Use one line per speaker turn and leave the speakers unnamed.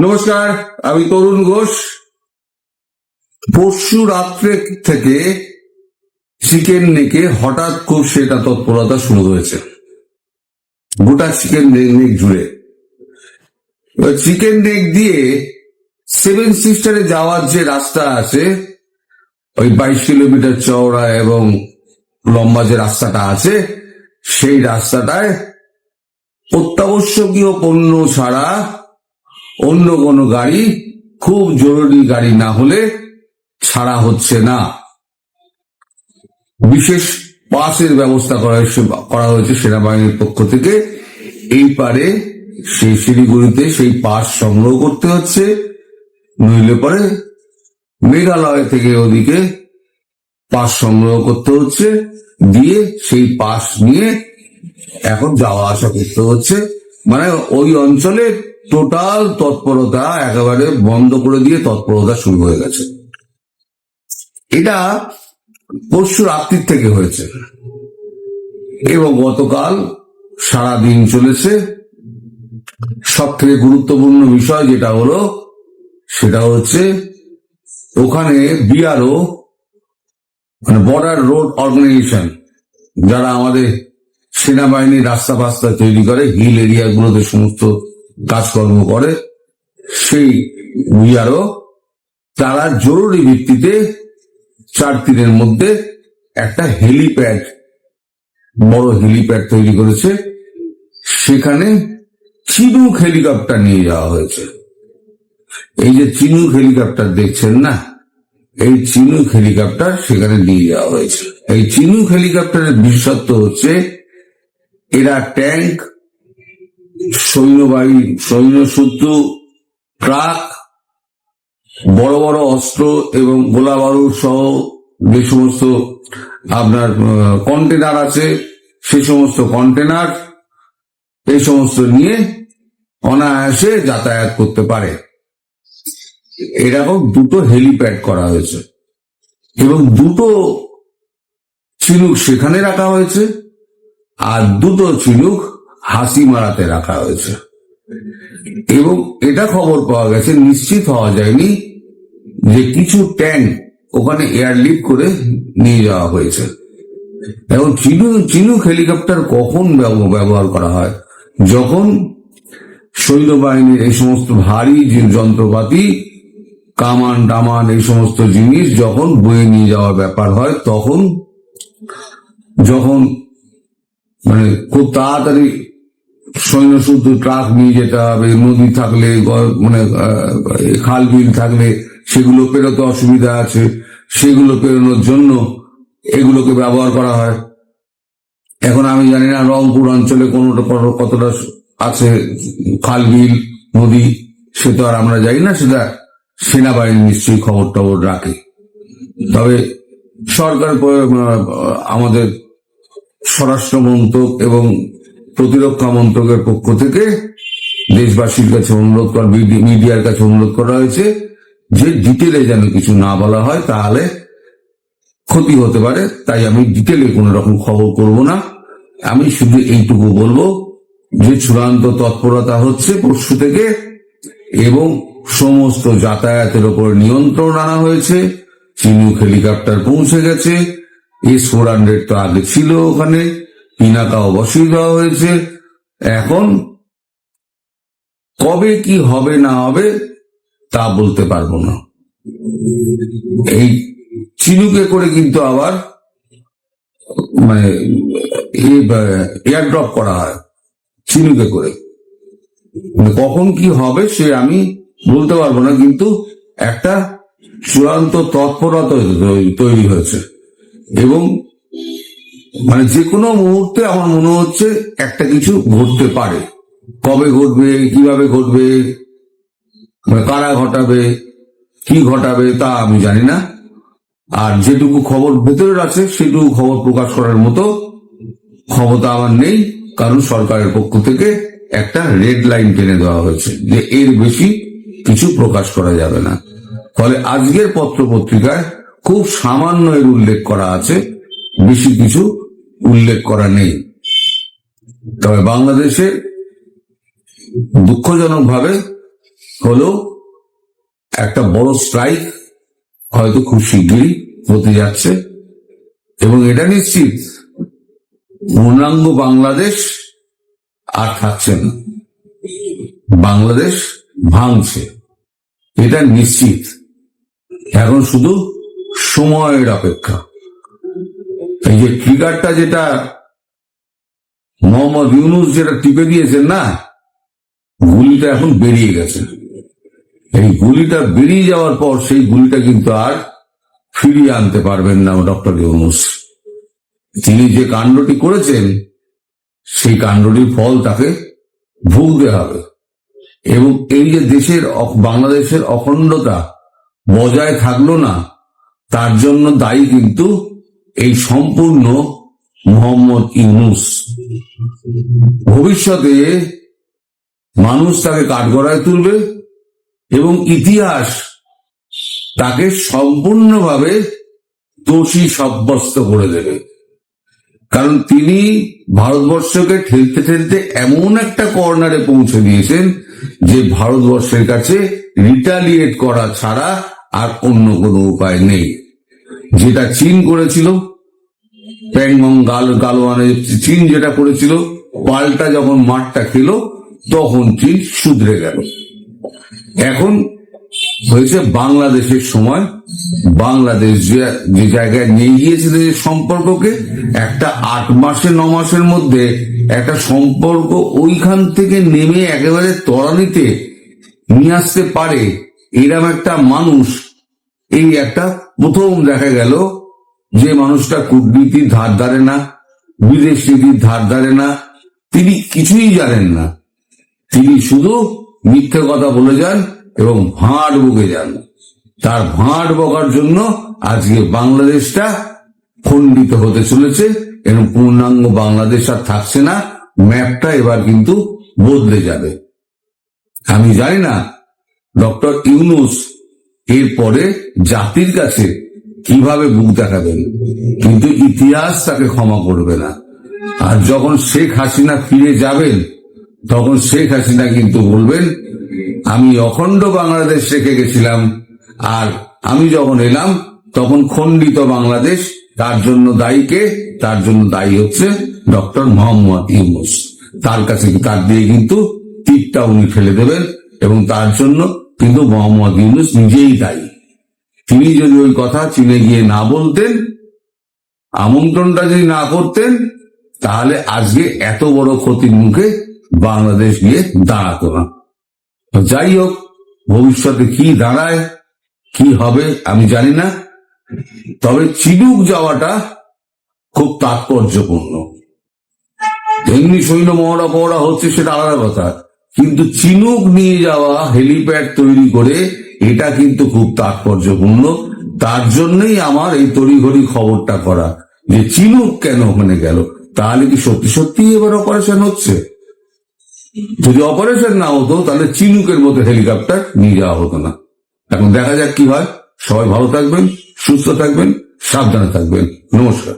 নমস্কার, আমি তরুণ ঘোষ। পরশু রাত্রে থেকে চিকেন নেকে হঠাৎ খুব সেটা তৎপরতা শুরু হয়েছে। গোটা চিকেন নেক জুড়ে। চিকেন নেক দিয়ে সেভেন সিস্টারে যাওয়ার যে রাস্তা আছে, ওই বাইশ কিলোমিটার চওড়া এবং লম্বা যে রাস্তাটা আছে, সেই রাস্তাটায় অত্যাবশ্যকীয় পণ্য ছাড়া অন্য কোনো গাড়ি খুব জরুরি গাড়ি না হলে ছাড়া হচ্ছে না। বিশেষ পাসের ব্যবস্থা করা হয়েছে- করা হয়েছে সেনাবাহিনীর পক্ষ থেকে। এই পারে সেই শিলিগুড়িতে সেই পাস সংগ্রহ করতে হচ্ছে। নইলে পরে মেঘালয় থেকে ওদিকে পাস সংগ্রহ করতে হচ্ছে। দিয়ে সেই পাস নিয়ে এখন যাওয়া আসা করতে হচ্ছে। মানে ওই অঞ্চলে টোটাল তৎপরতা একেবারে বন্ধ করে দিয়ে তৎপরতা শুরু হয়ে গেছে। এটা পরশু রাত্রির থেকে হয়েছে। এবং গতকাল সারা দিন চলেছে। সব থেকে গুরুত্বপূর্ণ বিষয় যেটা হলো, সেটা হচ্ছে ওখানে বিআরও মানে বর্ডার রোড অর্গানাইজেশন, যারা আমাদের সেনাবাহিনীর রাস্তা ফাস্তা তৈরি করে, হিল এরিয়াগুলোতে সমস্ত কাজকর্ম করে, সেই বিআরও তারা জরুরি ভিত্তিতে চার দিনের মধ্যে একটা হেলিপ্যাড, বড় হেলিপ্যাড তৈরি করেছে। সেখানে চিনুক হেলিকপ্টার নিয়ে যাওয়া হয়েছে। এই যে চিনুক হেলিকপ্টার দেখছেন না, এই চিনুক হেলিকপ্টার সেখানে নিয়ে যাওয়া হয়েছে। এই চিনুক হেলিকপ্টারের বিশেষত্ব হচ্ছে, এরা ট্যাঙ্ক সৈন্যবাহী সৈন্যসূত্র, ট্রাক, বড় বড় অস্ত্র এবং গোলা বারুদ সহ যে সমস্ত আপনার কন্টেনার আছে, সে সমস্ত কন্টেনার এই সমস্ত নিয়ে অনায়াসে যাতায়াত করতে পারে। এরকম দুটো হেলিপ্যাড করা হয়েছে এবং দুটো চিনুক সেখানে রাখা হয়েছে, আর দুটো চিনুক হাসি মারাতে রাখা হয়েছে। এবং এটা খবর পাওয়া গেছে, নিশ্চিত হওয়া যায়নি যে কিছু ট্যাঙ্ক ওখানে এয়ারলিফট করে নিয়ে যাওয়া হয়েছে। এবং চিনু চিনুক হেলিকপ্টার কখন ব্যব- ব্যবহার করা হয়? যখন সৈন্যবাহিনীর এই সমস্ত ভারী যে যন্ত্রপাতি, কামান, টামান, এই সমস্ত জিনিস যখন বয়ে নিয়ে যাওয়ার ব্যাপার হয়, তখন, যখন মানে খুব তাড়াতাড়ি সৈন্য শুদ্ধ ট্রাক নিয়ে যেতে হবে, নদী থাকলে মানে খাল বিল থাকলে সেগুলো পেরোতে অসুবিধা আছে। সেগুলো পেরোনোর জন্য এগুলোকে ব্যবহার করা হয়। এখন আমি জানি না রংপুর অঞ্চলে কোনোটা কোনো- কতটা আছে খাল বিল, নদী, সে তো আর আমরা জানি না, সেটা সেনাবাহিনী নিশ্চয়ই খবর টবর রাখে। তবে সরকার আমাদের স্বরাষ্ট্র মন্ত্রক এবং প্রতিরক্ষা মন্ত্রকের পক্ষ থেকে দেশবাসীর কাছে অনুরোধ করা, মিডি- মিডিয়ার কাছে অনুরোধ করা হয়েছে যে ডিটেলে যেন কিছু না বলা হয় তাহলে ক্ষতি হতে পারে। তাই আমি ডিটেলে কোনো রকম খবর করব না। আমি শুধু এইটুকু বলব যে চূড়ান্ত তৎপরতা হচ্ছে পরশু থেকে এবং সমস্ত যাতায়াতের ওপর নিয়ন্ত্রণ আনা হয়েছে। চিনুক হেলিকপ্টার পৌঁছে গেছে। এস ফোর হান্ড্রেড তো আগে ছিল ওখানে। পিনাকাও বসিয়ে দেওয়া হয়েছে। এখন কবে কি হবে না হবে তা বলতে পারব না। এই চিনুকে করে কিন্তু আবার মানে এয়ার ড্রপ করা হয় চিনুকে করে। মানে কখন কি হবে সে আমি বলতে পারব না, কিন্তু একটা চূড়ান্ত তৎপরতা তৈরি হয়েছে। এবং মানে যে কোনো মুহূর্তে আমার মনে হচ্ছে একটা কিছু ঘটতে পারে। কবে ঘটবে, কীভাবে ঘটবে কারা ঘটাবে, কি ঘটাবে তা আমি জানি না। আর যেটুকু খবর ভেতরের আছে, সেটুকু খবর প্রকাশ করার মতো ক্ষমতা আমার নেই। কারণ সরকারের পক্ষ থেকে একটা রেড লাইন টেনে দেওয়া হয়েছে যে এর বেশি কিছু প্রকাশ করা যাবে না। ফলে আজকের পত্র পত্রিকায় খুব সামান্য এর উল্লেখ করা আছে, বেশি কিছু উল্লেখ করা নেই। তবে বাংলাদেশে দুঃখজনকভাবে হলো একটা বড় স্ট্রাইক হয়তো খুব শিগগিরই হতে যাচ্ছে এবং এটা নিশ্চিত, পূর্ণাঙ্গ বাংলাদেশ আর থাকছে না। বাংলাদেশ ভাঙছে, এটা নিশ্চিত। এখন শুধু সময়ের অপেক্ষা। এই যে ট্রিগারটা যেটা মোহাম্মদ ইউনুস যেটা টিপে দিয়েছেন না, গুলিটা এখন বেরিয়ে গেছে। এই গুলিটা বেরিয়ে যাওয়ার পর সেই গুলিটা কিন্তু আর ফিরিয়ে আনতে পারবেন না ডক্টর ইউনুস। তিনি যে কাণ্ডটি করেছেন, সেই কাণ্ডটির ফল তাকে ভুগতে হবে। এবং এই যে দেশের বাংলাদেশের অখণ্ডতা বজায় থাকল না, তার জন্য দায়ী কিন্তু এই সম্পূর্ণ মোহাম্মদ ইউনুস। ভবিষ্যতে মানুষ তাকে কাঠগড়ায় তুলবে এবং ইতিহাস তাকে সম্পূর্ণভাবে দোষী সাব্যস্ত করে দেবে। কারণ তিনি ভারতবর্ষকে ঠেলতে ঠেলতে এমন একটা কর্নারে পৌঁছে দিয়েছেন যে ভারতবর্ষের কাছে রিটালিয়েট করা ছাড়া আর অন্য কোনো উপায় নেই। যেটা চীন করেছিল প্যাংমং গাল, গালোয়ানে চীন যেটা করেছিল, পাল্টা যখন মাঠটা খেলো, তখন চীন শুধরে গেল। এখন হয়েছে বাংলাদেশের সময়, বাংলাদেশ যে যে জায়গায় নিয়ে গিয়েছিল যে সম্পর্ককে, একটা আট মাসে, ন মাসের মধ্যে একটা সম্পর্ক ওইখান থেকে নেমে একেবারে তরানিতে নিয়ে আসতে পারে এরম একটা মানুষ এই একটা প্রথম দেখা গেল যে মানুষটা কূটনীতির ধার ধারে না, বিদেশ নীতির ধার ধারে না, তিনি কিছুই জানেন না। তিনি শুধু মিথ্যে কথা বলে যান এবং ভাঁড় বকে যান। তার ভাঁড় বকার জন্য আজকে বাংলাদেশটা খণ্ডিত হতে চলেছে এবং পূর্ণাঙ্গ বাংলাদেশ আর থাকছে না, ম্যাপটা এবার কিন্তু বদলে যাবে। আমি জানি না, ডক্টর ইউনুস এরপরে জাতির কাছে কীভাবে বুক দেখাবেন? কিন্তু ইতিহাস তাকে ক্ষমা করবে না। আর যখন শেখ হাসিনা ফিরে যাবেন, তখন শেখ হাসিনা কিন্তু বলবেন, আমি অখণ্ড বাংলাদেশ রেখে গেছিলাম। আর আমি যখন এলাম, তখন খণ্ডিত বাংলাদেশ তার জন্য দায়ী কে? তার জন্য দায়ী হচ্ছে ডক্টর মোহাম্মদ ইউনুস। তার কাছে তার দিয়ে কিন্তু তীরটা উনি ফেলে দেবেন এবং তার জন্য কিন্তু মোহাম্মদ ইউনুস নিজেই দায়ী। তিনি যদি ওই কথা চীনে গিয়ে না বলতেন, আমন্ত্রণটা যদি না করতেন, তাহলে আজকে এত বড় ক্ষতির মুখে বাংলাদেশ গিয়ে দাঁড়াতো না। যাই হোক, ভবিষ্যতে কি দাঁড়ায়, কি হবে, আমি জানি না। তবে চিনুক যাওয়াটা খুব তাৎপর্যপূর্ণ। এমনি সৈন্য মহড়া পহড়া হচ্ছে, সেটা আলাদা কথা। কিন্তু চিনুক নিয়ে যাওয়া হেলিপ্যাড তৈরি করে এটা কিন্তু খুব তাৎপর্যপূর্ণ। তার জন্যই আমার এই তড়িঘড়ি খবরটা করা। যে চিনুক কেন ওখানে গেল? তাহলে কি সত্যি সত্যি এবার অপারেশন হচ্ছে? যদি অপারেশন না হতো, তাহলে চিনুকের মতো হেলিকপ্টার নিয়ে যাওয়া হতো না। এখন দেখা যাক কি হয়। সবাই ভালো থাকবেন, সুস্থ থাকবেন, সাবধানে থাকবেন। নমস্কার।